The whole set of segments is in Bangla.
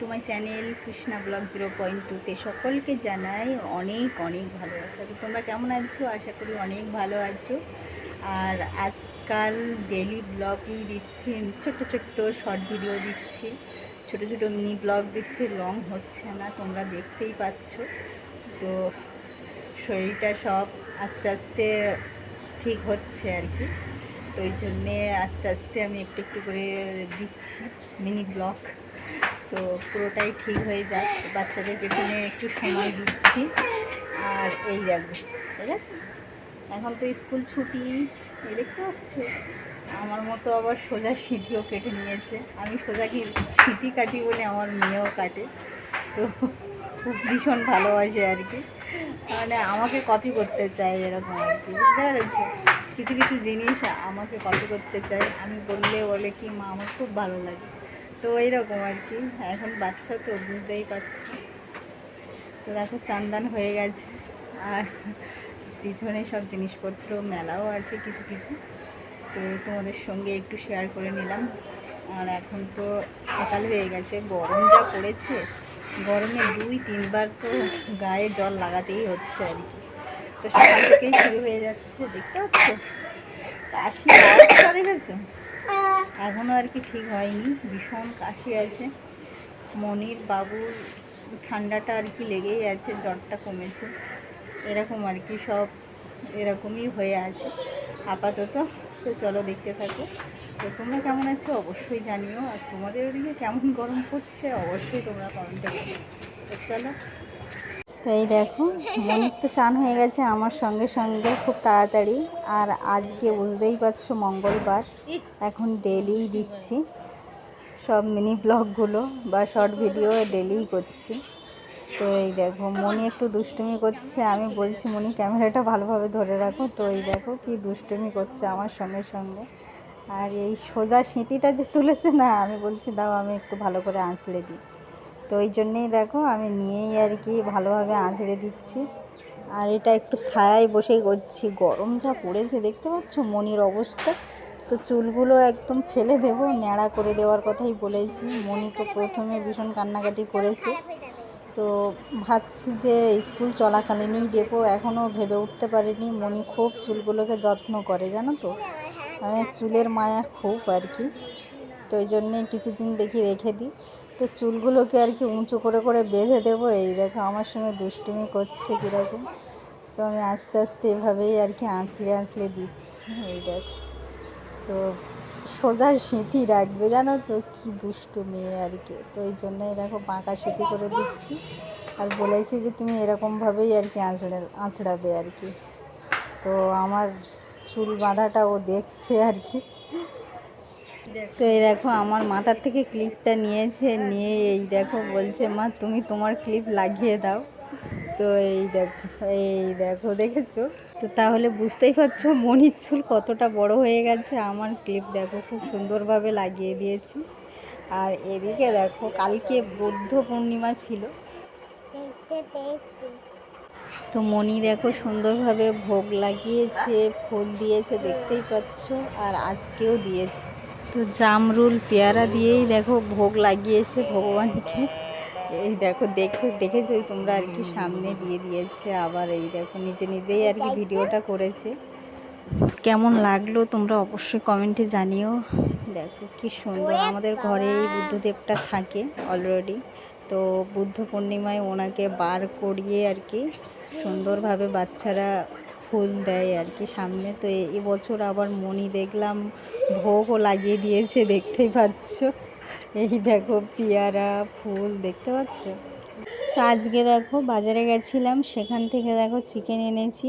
To my channel Krishna vlog zero point টুতে সকলকে জানাই অনেক অনেক ভালোবাসা। তো তোমরা কেমন আছো? আশা করি অনেক ভালো আছো। আর আজকাল ডেলি ব্লগই দিচ্ছি, ছোট্ট ছোট্ট শর্ট ভিডিও দিচ্ছি। ছোট ছোট মিনি ব্লগ দিচ্ছি লং হচ্ছে না, তোমরা দেখতেই পাচ্ছ। তো শরীরটা সব আস্তে আস্তে ঠিক হচ্ছে আর কি। তো ওই জন্যে আস্তে আস্তে আমি একটু একটু করে দিচ্ছি মিনি ব্লগ তো পুরোটাই ঠিক হয়ে যাক। বাচ্চাদের পেছনে একটু সময় দিচ্ছি। আর এই দেখো, ঠিক আছে? এখন তো স্কুল ছুটি, এই দেখতে পাচ্ছ? আমার মতো আবার সোজা সিঁথিও কেটে নিয়েছে। আমি সোজা কি সিঁথি কাটি বলে আমার মেয়েও কাটে। তো খুব ভীষণ ভালোবাসে আর কি। মানে আমাকে কপি করতে চায় এরকম আর কি, বুঝতে পেরেছ? কিছু কিছু জিনিস আমাকে কপি করতে চায়। আমি বললে বলে কি, মা, আমার খুব ভালো লাগে। তো এইরকম আর কি। এখন বাচ্চা তো বুঝতেই পারছি। তো দেখো চান্দান হয়ে গেছে। আর পিছনে সব জিনিসপত্র, মেলাও আছে কিছু কিছু। তো তোমাদের সঙ্গে একটু শেয়ার করে নিলাম। আর এখন তো সকাল হয়ে গেছে, গরম যা পড়েছে। গরমে দুই, তিনবার তো গায়ে জল লাগাতেই হচ্ছে আর কি। তো সকাল থেকেই শুরু হয়ে যাচ্ছে, দেখতে পাচ্ছ? কাশি দেখেছ? এখনও আর কি ঠিক হয়নি। ভীষণ কাশি আছে। মনির বাবুর ঠান্ডাটা আর কি লেগেই আছে, জ্বরটা কমেছে। এরকম আর কি সব এরকমই হয়ে আছে। আপাতত তো চলো দেখতে থাকো। তো তোমরা কেমন আছো অবশ্যই জানিও। আর তোমাদের ওদিকে কেমন গরম পড়ছে অবশ্যই তোমরা কমেন্টে তো চলো। তো এই দেখো মনির তো চান হয়ে গেছে আমার সঙ্গে সঙ্গে খুব তাড়াতাড়ি। আর আজকে বুঝতেই পারছ মঙ্গলবার, এখন ডেলিই দিচ্ছি। সব মিনি ব্লগগুলো বা শর্ট ভিডিও ডেলিই করছি। তো এই দেখো, মনি একটু দুষ্টুমি করছে, আমি বলছি, মনি, ক্যামেরাটা ভালোভাবে ধরে রাখো। তো এই দেখো কি দুষ্টুমি করছে আমার সঙ্গে সঙ্গে। আর এই সোজা স্মৃতিটা যে তুলেছে না, আমি বলছি, দাও, আমি একটু ভালো করে আঁচড়ে দিই। তো ওই জন্যেই দেখো আমি নিয়েই আর কি ভালোভাবে আঁচড়ে দিচ্ছি। আর এটা একটু ছায়ায় বসেই করছি। গরম যা পড়েছে, দেখতে পাচ্ছ? মনির অবস্থা। তো চুলগুলো একদম ফেলে দেবো, ন্যাড়া করে দেওয়ার কথাই বলেছি। মনি তো প্রথমে ভীষণ কান্নাকাটি করেছে। তো ভাবছি যে স্কুল চলাকালীনই দেবো, এখনও ভেবে উঠতে পারিনি। মনি খুব চুলগুলোকে যত্ন করে, জানো তো? মানে চুলের মায়া খুব আর কি। তো ওই জন্যে কিছুদিন দেখি রেখে দিই। তো চুলগুলোকে আর কি উঁচু করে করে বেঁধে দেবো। এই দেখো আমার সঙ্গে দুষ্টুমি করছে কীরকম। তো আমি আস্তে আস্তে এভাবেই আর কি আঁচড়ে আঁচড়ে দিচ্ছি। এই দেখো। তো সোজা স্মৃতি রাখবে, জানো তো? কি দুষ্টু মেয়ে আর কি। তো ওই জন্যই দেখো বাঁকা স্মৃতি করে দিচ্ছি। আর বলেছি যে তুমি এরকমভাবেই আর কি আঁচড়ে, আঁচড়াবে আর কি। তো আমার চুল বাঁধাটা ও দেখছে আর কি। তো এই দেখো, আমার মাথার থেকে ক্লিপটা নিয়েছে, নিয়ে এই দেখো বলছে, মা, তুমি তোমার ক্লিপ লাগিয়ে দাও। তো এই দেখো এই দেখো, দেখেছ? তো তাহলে বুঝতেই পারছ মনির চুল কতটা বড় হয়ে গেছে। আমার ক্লিপ দেখো খুব সুন্দরভাবে লাগিয়ে দিয়েছি। আর এদিকে দেখো, কালকে বৌদ্ধ পূর্ণিমা ছিল। তো মনি দেখো সুন্দরভাবে ভোগ লাগিয়েছে, ফুল দিয়েছে, দেখতেই পাচ্ছ। আর আজকেও দিয়েছে। তো জামরুল পেয়ারা দিয়েই দেখো ভোগ লাগিয়েছে ভগবানকে। এই দেখো দেখো, দেখেছ? তোমরা আর কি সামনে দিয়ে দিয়েছে, আবার এই দেখো, নিজে নিজেই আর কি ভিডিওটা করেছে। কেমন লাগল তোমরা অবশ্যই কমেন্টে জানিও। দেখো কি সুন্দর, আমাদের ঘরে এই বুদ্ধদেবটা থাকে অলরেডি তো বুদ্ধ পূর্ণিমায় ওনাকে বার করিয়ে আর কি সুন্দরভাবে বাচ্চারা ফুল দেয় আর কি সামনে। তো বছর আবার মণি দেখলাম, ভোগও লাগিয়ে দিয়েছে, দেখতেই পাচ্ছ। এই দেখো পেয়ারা, ফুল, দেখতে পাচ্ছ? তো আজকে দেখো বাজারে গেছিলাম, সেখান থেকে দেখো চিকেন এনেছি।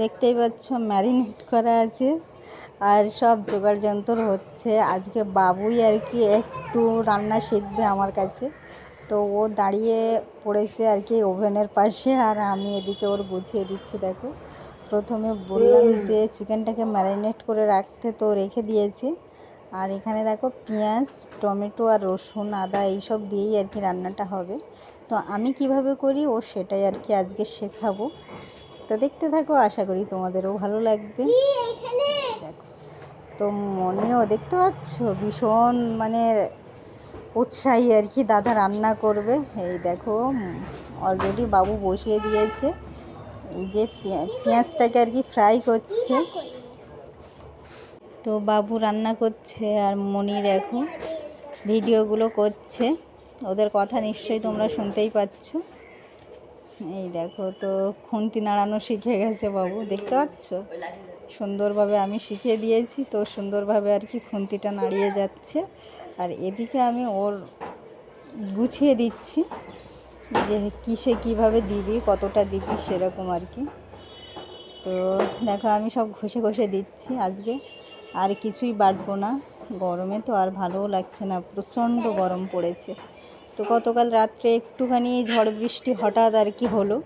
দেখতেই পাচ্ছ ম্যারিনেট করা আছে আর সব জোগাড় যন্ত্র হচ্ছে। আজকে বাবুই আর কি একটু রান্না শিখবে আমার কাছে। তো ও দাঁড়িয়ে পড়েছে আর কি ওভেনের পাশে আর আমি এদিকে ওর গুছিয়ে দিচ্ছি দেখো। প্রথমে বললাম যে চিকেনটাকে ম্যারিনেট করে রাখতে তো রেখে দিয়েছি। আর এখানে দেখো পেঁয়াজ টমেটো আর রসুন আদা এইসব দিয়েই আর কি রান্নাটা হবে। তো আমি কীভাবে করি ও সেটাই আর কি আজকে শেখাবো। তো দেখতে থাকো আশা করি তোমাদেরও ভালো লাগবে। দেখো। তো মনেও দেখতে পাচ্ছ? ভীষণ মানে উৎসাহী আর কি দাদা রান্না করবে। এই দেখো অলরেডি বাবু বসিয়ে দিয়েছে। এই যে পেঁয়াজটাকে আর কি ফ্রাই করছে। তো বাবু রান্না করছে আর মনি দেখো, ভিডিওগুলো করছে। ওদের কথা নিশ্চয়ই তোমরা শুনতেই পাচ্ছ। এই দেখো, তো খুন্তি নাড়ানো শিখে গেছে বাবু, দেখতে পাচ্ছ? সুন্দরভাবে আমি শিখিয়ে দিয়েছি, তো সুন্দরভাবে আর কি খুন্তিটা নাড়িয়ে যাচ্ছে। আর এদিকে আমি ওর গুছিয়ে দিচ্ছি যে কিসে কীভাবে দিবি, কতটা দিবি সেরকম আর কি। তো দেখো আমি সব ঘষে ঘষে দিচ্ছি আজকে। আর কিছুই বাটবো না, গরমে তো আর ভালোও লাগছে না, প্রচণ্ড গরম পড়েছে। তো গতকাল রাত্রে একটুখানি ঝড় বৃষ্টি হঠাৎ আর কি হলো।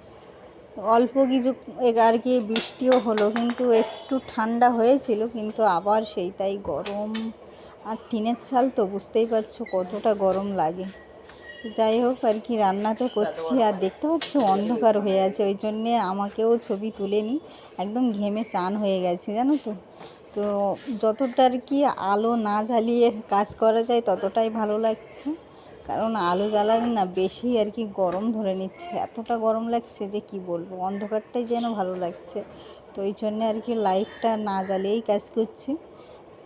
অল্প কিছু আর কি বৃষ্টিও হলো, কিন্তু একটু ঠান্ডা হয়েছিল, কিন্তু আবার সেই তাই গরম আর টিনের চাল তো বুঝতেই পারছ কতটা গরম লাগে। যাই হোক আর কি, রান্না তো করছি আর দেখতে পাচ্ছ অন্ধকার হয়ে আছে, ওই জন্যে আমাকেও ছবি তুলে নি। একদম ঘেমে চান হয়ে গেছে, জানো তো। তো যতটা আর কি আলো না জ্বালিয়ে কাজ করা যায় ততটাই ভালো লাগছে। কারণ আলো জ্বালালে না বেশি আর কি গরম ধরে নিচ্ছে, এতটা গরম লাগছে যে কি বলব, অন্ধকারটাই যেন ভালো লাগছে। তো ওই জন্যে আর কি লাইটটা না জ্বালিয়েই কাজ করছি।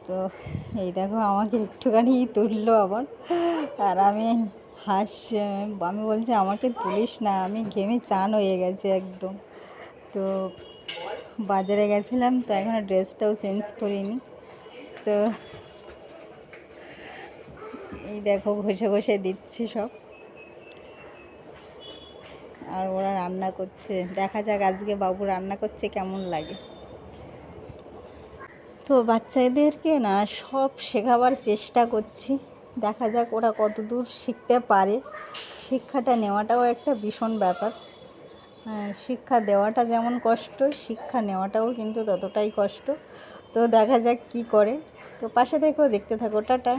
তো এই দেখো আমাকে একটুখানি তুললো আবার। আর আমি হাস, আমি বলছি, আমাকে তুলিস না, আমি ঘেমে চান হয়ে গেছে একদম। তো বাজারে গেছিলাম, তো এখনও ড্রেসটাও চেঞ্জ করিনি। তো এই দেখো, ঘষে ঘষে দিচ্ছি সব। আর ওরা রান্না করছে। দেখা যাক আজকে বাবু রান্না করছে কেমন লাগে। তো বাচ্চাদেরকে না সব শেখাবার চেষ্টা করছি। দেখা যাক ওরা কত দূর শিখতে পারে। শিক্ষাটা নেওয়াটাও একটা ভীষণ ব্যাপার। শিক্ষা দেওয়াটা যেমন কষ্ট, শিক্ষা নেওয়াটাও কিন্তু ততটাই কষ্ট। তো দেখা যাক কি করে। তো পাশে থেকেও দেখতে থাকো, টাটা।